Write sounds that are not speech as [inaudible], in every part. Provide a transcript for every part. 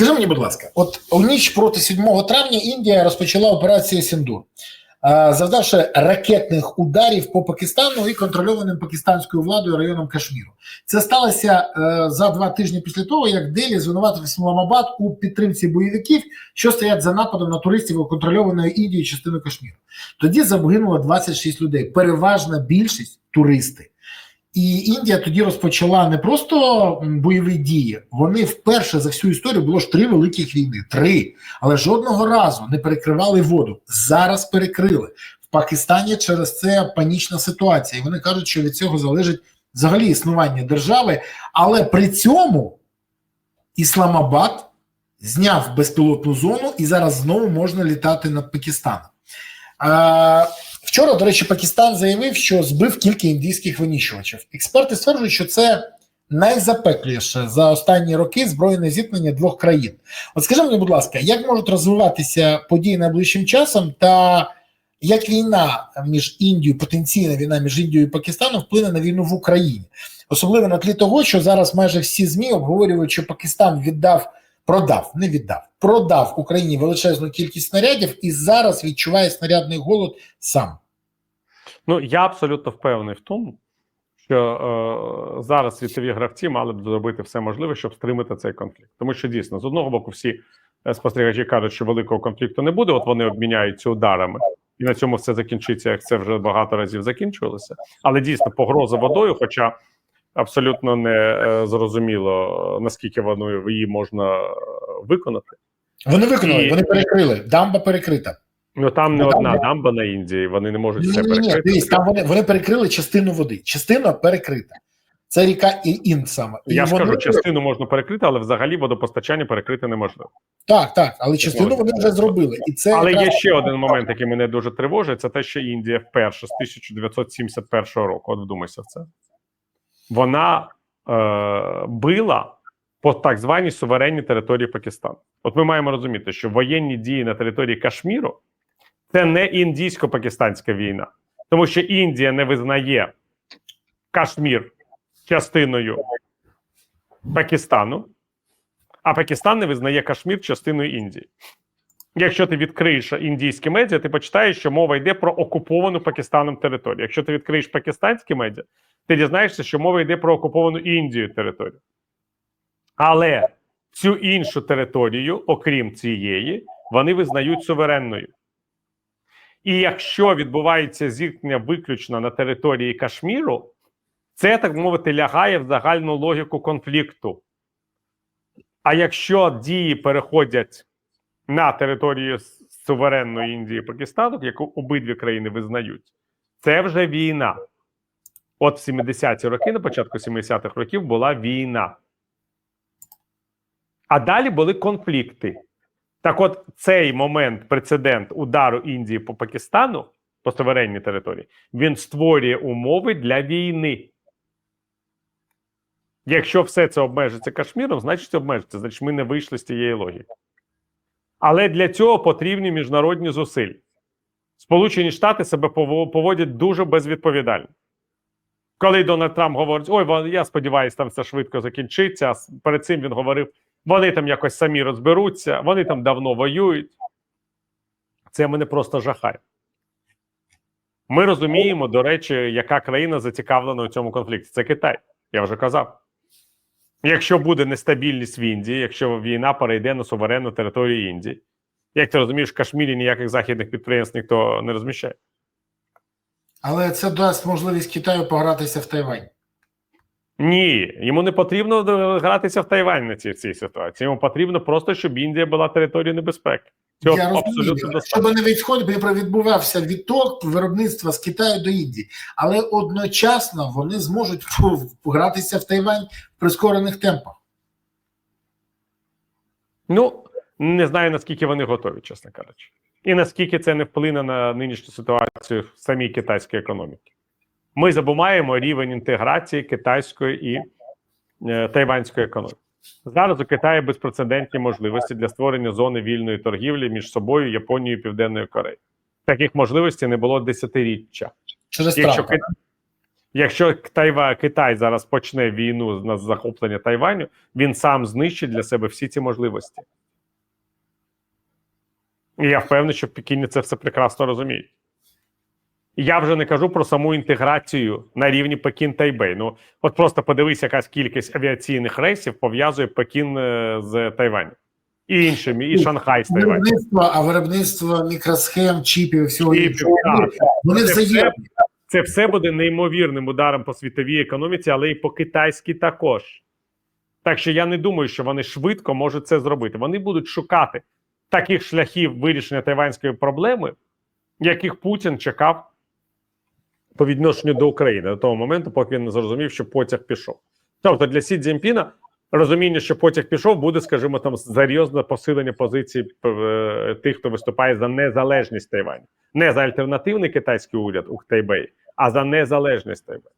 Скажи мені, будь ласка, от у ніч проти 7 травня Індія розпочала операцію Сіндур, е, завдавши ракетних ударів по Пакистану і контрольованим пакистанською владою районом Кашміру. Це сталося е, за два тижні після того, як Делі звинуватив Ісламабад у підтримці бойовиків, що стоять за нападом на туристів у контрольованої Індією частину Кашміру. Тоді загинуло 26 людей. Переважна більшість туристи. І Індія тоді розпочала не просто бойові дії, вони вперше за всю історію було ж три великих війни. Три, але жодного разу не перекривали воду. Зараз перекрили в Пакистані. Через це панічна ситуація. І вони кажуть, що від цього залежить взагалі існування держави. Але при цьому Ісламабад зняв безпілотну зону, і зараз знову можна літати над Пакистаном. Вчора, до речі, Пакистан заявив, що збив кілька індійських винищувачів. Експерти стверджують, що це найзапекліше за останні роки збройне зіткнення двох країн. От скажи мені, будь ласка, як можуть розвиватися події найближчим часом, та як війна між Індією, потенційна війна між Індією і Пакистаном вплине на війну в Україні, особливо на тлі того, що зараз майже всі змі обговорюють, що Пакистан віддав. Продав, не віддав, продав Україні величезну кількість снарядів і зараз відчуває снарядний голод сам. Ну я абсолютно впевнений в тому, що е, зараз світові гравці мали б зробити все можливе, щоб стримати цей конфлікт. Тому що дійсно з одного боку всі е, спостерігачі кажуть, що великого конфлікту не буде. От вони обміняються ударами, і на цьому все закінчиться, як це вже багато разів закінчувалося. Але дійсно погроза водою, хоча абсолютно не е, зрозуміло наскільки воно її можна е, виконати. Вони виконали, І- вони перекрили. Дамба перекрита. Ну там не Ну, одна не- дамба на Індії, вони не можуть все Ні, ні, ні, перекрити. дивись, там вони, вони перекрили частину води. Частина перекрита. Це ріка І- Інд саме. І Я ж вони- кажу, частину можна перекрити, але взагалі водопостачання перекрити неможливо. Так, так, але частину вони вже зробили. І це Але якраз- є ще один момент, який мене дуже тривожить: це те, що Індія вперше з 1971 року, от вдумайся в це, вона е, била по так званій суверенній території Пакистану. От ми маємо розуміти, що воєнні дії на території Кашміру це не індійсько-пакистанська війна, тому що Індія не визнає Кашмір частиною Пакистану, а Пакистан не визнає Кашмір частиною Індії. Якщо ти відкриєш індійські медіа, ти почитаєш, що мова йде про окуповану Пакистаном територію. Якщо ти відкриєш пакистанські медіа, ти дізнаєшся, що мова йде про окуповану Індію територію. Але цю іншу територію, окрім цієї, вони визнають суверенною. І якщо відбувається зіткнення виключно на території Кашміру, це, так мовити, лягає в загальну логіку конфлікту. А якщо дії переходять на територію суверенної Індії і Пакистану, яку обидві країни визнають, це вже війна. От в 70-ті роки, на початку 70-х років, була війна. А далі були конфлікти. Так от цей момент, прецедент удару Індії по Пакистану, по суверенній території, він створює умови для війни. Якщо все це обмежиться Кашміром, значить обмежиться, значить ми не вийшли з цієї логіки. Але для цього потрібні міжнародні зусилля. Сполучені Штати себе поводять дуже безвідповідально. Коли Дональд Трамп говорить: ой, я сподіваюся, там все швидко закінчиться. а Перед цим він говорив: вони там якось самі розберуться, вони там давно воюють. Це мене просто жахає. Ми розуміємо, до речі, яка країна зацікавлена у цьому конфлікті. Це Китай. Я вже казав. Якщо буде нестабільність в Індії, якщо війна перейде на суверенну територію Індії, як ти розумієш, в Кашмірі ніяких західних підприємств ніхто не розміщає. Але це дасть можливість Китаю погратися в Тайвань. Ні, йому не потрібно гратися в Тайвань на цій, цій ситуації. Йому потрібно просто, щоб Індія була територією небезпеки. Цього Я абсолютно щоб не відходив, відбувався відток виробництва з Китаю до Індії, але одночасно вони зможуть [laughs] гратися в Тайвань в прискорених темпах. Ну не знаю наскільки вони готові, чесно кажучи, і наскільки це не вплине на нинішню ситуацію в самій китайській економіці. Ми забуваємо рівень інтеграції китайської і е, тайванської економіки. Зараз у Китаї безпрецедентні можливості для створення зони вільної торгівлі між собою, Японією і Південною Кореєю. Таких можливостей не було десятиріччя. Через Якщо, Трампа. Кит- Якщо Тайва, Китай зараз почне війну на захоплення Тайваню, він сам знищить для себе всі ці можливості. І я впевнений, що в Пекіні це все прекрасно розуміють. Я вже не кажу про саму інтеграцію на рівні Пекін-Тайбей. Ну, от просто подивись, якась кількість авіаційних рейсів пов'язує Пекін е, з Тайванем. І іншими, і Шанхай з. Виробництво, а виробництво мікросхем, чіпів, всього іншого. так. Вони Це взаємні. Це все буде неймовірним ударом по світовій економіці, але і по китайській також. Так що я не думаю, що вони швидко можуть це зробити. Вони будуть шукати таких шляхів вирішення тайванської проблеми, яких Путін чекав по відношенню до України до того моменту, поки він не зрозумів, що потяг пішов. Тобто для Сі Цзіньпіна розуміння, що потяг пішов, буде, скажімо, там серйозне посилення позицій е, тих, хто виступає за незалежність Тайваню. Не за альтернативний китайський уряд у Тайбеї, а за незалежність Тайбею.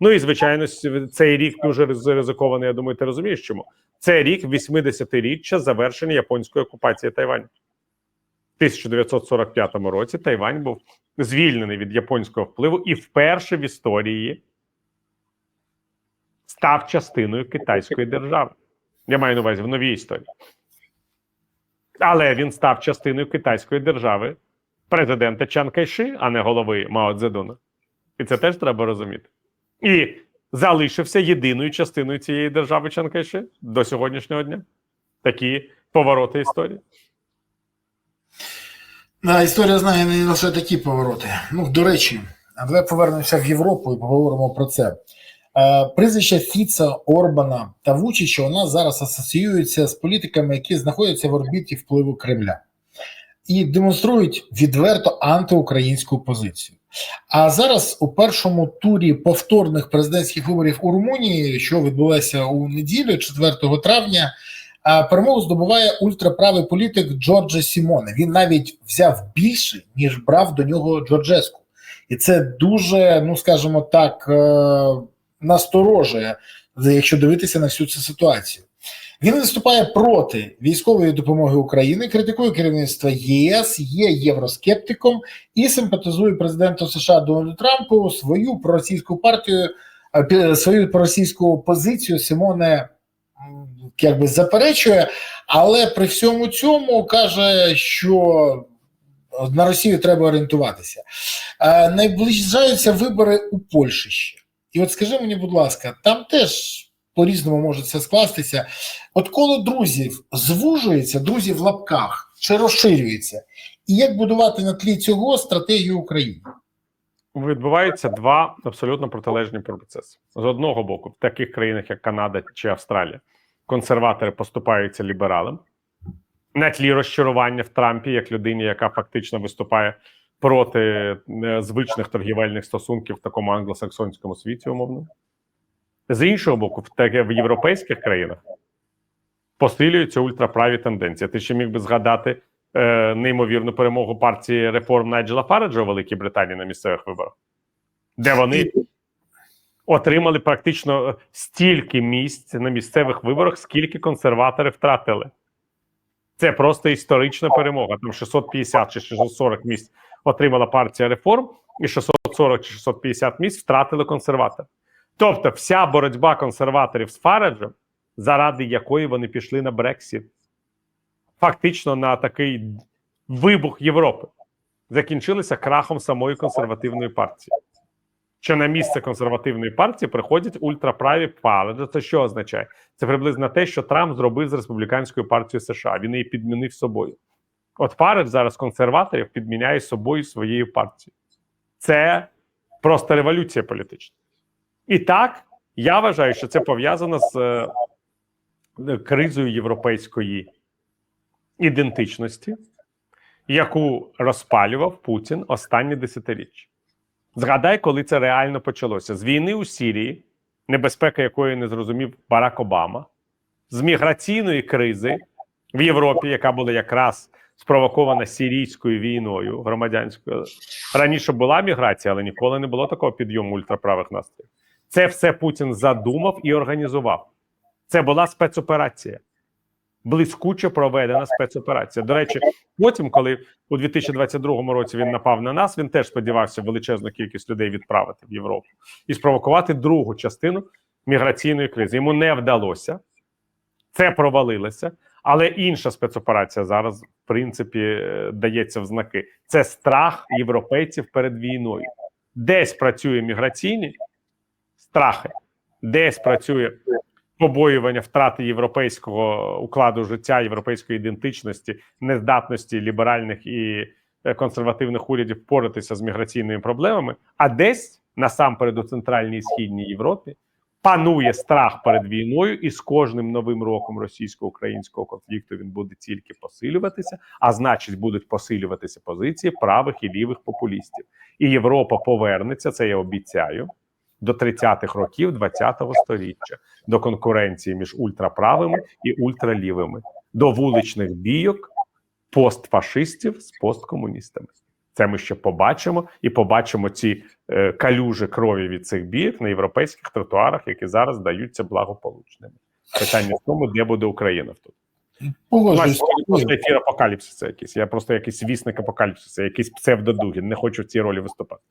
Ну і звичайно, цей рік дуже ризикований. Я думаю, ти розумієш, чому це рік 80-річчя завершення японської окупації Тайваню. В 1945 році Тайвань був звільнений від японського впливу і вперше в історії став частиною китайської держави. Я маю на увазі в новій історії. Але він став частиною китайської держави президента Чан Кайши, а не голови Мао Цзедуна. І це теж треба розуміти. І залишився єдиною частиною цієї держави Чан Кайши до сьогоднішнього дня. Такі повороти історії. Да, історія знає не лише такі повороти. Ну, до речі, давай повернемося в Європу і поговоримо про це. Е, Прізвища Фіца, Орбана та Вучича у нас зараз асоціюються з політиками, які знаходяться в орбіті впливу Кремля і демонструють відверто антиукраїнську позицію. А зараз у першому турі повторних президентських виборів у Румунії, що відбулося у неділю, 4 травня, перемогу здобуває ультраправий політик Джорджа Сімоне. Він навіть взяв більше, ніж брав до нього Джорджеску. І це дуже, ну скажімо так, е, насторожує, якщо дивитися на всю цю ситуацію. Він виступає проти військової допомоги України, критикує керівництво ЄС, є євроскептиком і симпатизує президенту США Дональду Трампу свою проросійську партію, е, свою проросійську позицію Симоне якби заперечує, але при всьому цьому каже, що на Росію треба орієнтуватися. Е, Найближаються вибори у Польщі ще. І от скажи мені, будь ласка, там теж по-різному може це скластися. От коло друзів звужується, друзі в лапках чи розширюється, і як будувати на тлі цього стратегію України? Відбуваються два абсолютно протилежні процеси. З одного боку, в таких країнах, як Канада чи Австралія, консерватори поступаються лібералам на тлі розчарування в Трампі, як людині, яка фактично виступає проти е, звичних торгівельних стосунків в такому англосаксонському світі, умовно. З іншого боку, в, таке, в європейських країнах посилюються ультраправі тенденції. Ти ще міг би згадати е, неймовірну перемогу партії реформ Найджела Фараджа у Великій Британії на місцевих виборах, де вони отримали практично стільки місць на місцевих виборах, скільки консерватори втратили. Це просто історична перемога. Там 650 чи 640 місць отримала партія реформ, і 640 чи 650 місць втратили консерватори. Тобто, вся боротьба консерваторів з Фараджем, заради якої вони пішли на Брексіт, фактично на такий вибух Європи, закінчилися крахом самої консервативної партії. Що на місце консервативної партії приходять ультраправі Фараджа. Це що означає? Це приблизно те, що Трамп зробив з республіканською партією США. Він її підмінив собою. От Фарадж зараз консерваторів підміняє собою своєю партією. Це просто революція політична. І так, я вважаю, що це пов'язано з е, кризою європейської ідентичності, яку розпалював Путін останні десятиріччя. Згадай, коли це реально почалося: з війни у Сірії, небезпека якої не зрозумів Барак Обама, з міграційної кризи в Європі, яка була якраз спровокована сирійською війною громадянською. Раніше була міграція, але ніколи не було такого підйому ультраправих настроїв. Це все Путін задумав і організував. Це була спецоперація. Блискуче проведена спецоперація. До речі, потім, коли у 2022 році він напав на нас, він теж сподівався величезну кількість людей відправити в Європу і спровокувати другу частину міграційної кризи. Йому не вдалося, це провалилося. Але інша спецоперація зараз, в принципі, е, дається в знаки. Це страх європейців перед війною. Десь працює міграційні страхи, десь працює побоювання втрати європейського укладу життя, європейської ідентичності, нездатності ліберальних і е, консервативних урядів впоратися з міграційними проблемами. А десь насамперед у центральній і східній Європі панує страх перед війною, і з кожним новим роком російсько-українського конфлікту він буде тільки посилюватися, а значить, будуть посилюватися позиції правих і лівих популістів. І Європа повернеться, це я обіцяю, до 30-х років 20-го століття, до конкуренції між ультраправими і ультралівими, до вуличних бійок постфашистів з посткомуністами. Це ми ще побачимо і побачимо ці е, калюжі крові від цих бійок на європейських тротуарах, які зараз здаються благополучними. Питання в тому, де буде Україна тут. Погоджуюсь. Просто ефір апокаліпсиса якийсь. Я просто якийсь вісник апокаліпсиса, якийсь псевдодугін. Не хочу в цій ролі виступати.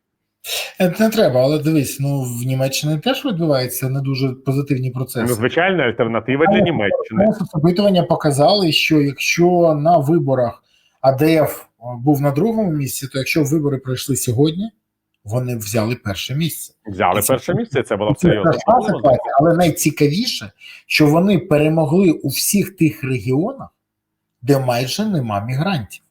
Е, Не треба, але дивись, ну в Німеччині теж відбуваються не дуже позитивні Ну, процеси. звичайна альтернатива для Німеччини. Опитування показали, що якщо на виборах АДФ був на другому місці, то якщо вибори пройшли сьогодні, вони взяли перше місце. Взяли Це- перше місце. Це було б серйозно. але найцікавіше, що вони перемогли у всіх тих регіонах, де майже нема мігрантів.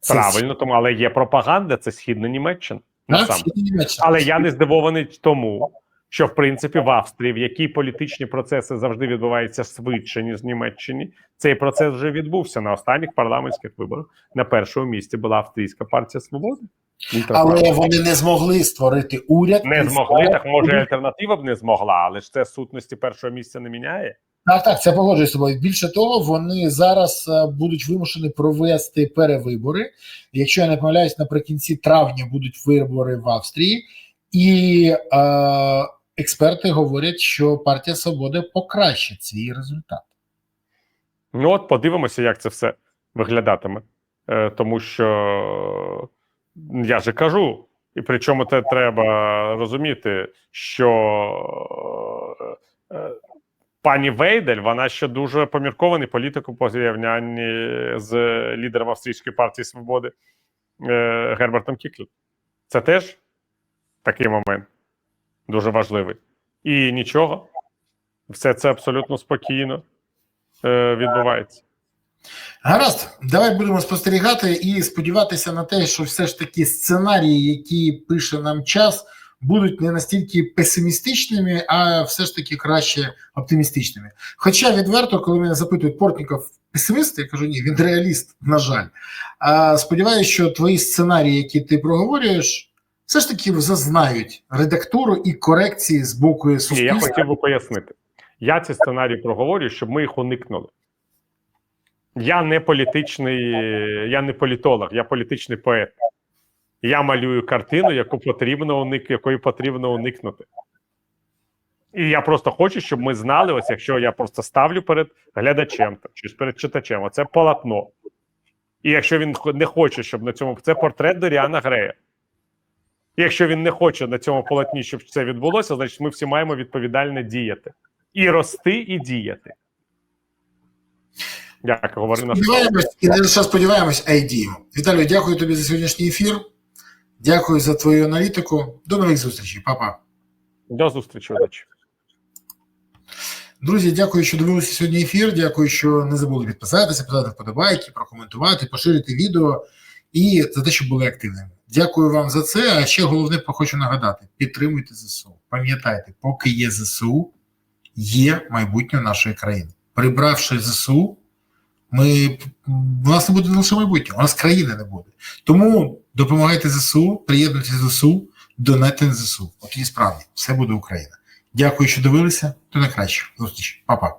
Це Правильно, тому але є пропаганда, це східна Німеччина. Так, насамперед. Але я не здивований тому, що в принципі в Австрії, в якій політичні процеси завжди відбуваються швидше, ніж в Німеччині, цей процес вже відбувся на останніх парламентських виборах. На першому місці була австрійська партія свободи. Але вони не змогли створити уряд. не змогли, так може альтернатива б не змогла, але ж це сутності першого місця не міняє. Так, так, це погоджуюсь з тобою. Більше того, вони зараз е, будуть вимушені провести перевибори. Якщо я не помиляюсь, наприкінці травня будуть вибори в Австрії, і е, експерти говорять, що партія свободи покращить свій результат. Ну от подивимося, як це все виглядатиме. Е, тому що я же кажу, і причому це треба розуміти, що е, е, пані Вейдель, вона ще дуже поміркований політик у порівнянні з лідером Австрійської партії свободи е, Гербертом Кіклі. Це теж такий момент дуже важливий. І нічого, все це абсолютно спокійно е, відбувається. Гаразд, давай будемо спостерігати і сподіватися на те, що все ж таки сценарії, які пише нам час, будуть не настільки песимістичними, а все ж таки краще оптимістичними. Хоча відверто, коли мене запитують Портніков песиміст, я кажу, ні, він реаліст, на жаль. А сподіваюся, що твої сценарії, які ти проговорюєш, все ж таки зазнають редактуру і корекції з боку Ні, я хотів би пояснити. Я ці сценарії проговорюю, щоб ми їх уникнули. Я не політичний, я не політолог, я політичний поет. Я малюю картину, яку потрібно уник, якої потрібно уникнути. І я просто хочу, щоб ми знали, ось якщо я просто ставлю перед глядачем чи перед читачем, оце полотно. І якщо він не хоче, щоб на цьому це портрет Доріана Грея. І якщо він не хоче на цьому полотні, щоб це відбулося, значить ми всі маємо відповідально діяти. І рости, і діяти. Як говорив наш Сподіваємось, і не лише сподіваємось, а й діємо. Віталію, дякую тобі за сьогоднішній ефір. Дякую за твою аналітику. До нових зустрічей, Па-па. до зустрічі. удачі. Друзі, дякую, що дивилися сьогодні ефір. Дякую, що не забули підписатися, поставити вподобайки, прокоментувати, поширити відео і за те, що були активними. Дякую вам за це. А ще головне хочу нагадати: підтримуйте ЗСУ. Пам'ятайте, поки є ЗСУ, є майбутнє нашої країни. Прибравши ЗСУ, ми у нас не буде не лише майбутнє, у нас країни не буде. Тому допомагайте ЗСУ, приєднуйтесь ЗСУ, донайте на ЗСУ. От і справді все буде Україна. Дякую, що дивилися. До найкращих. Зустріч. Па-па.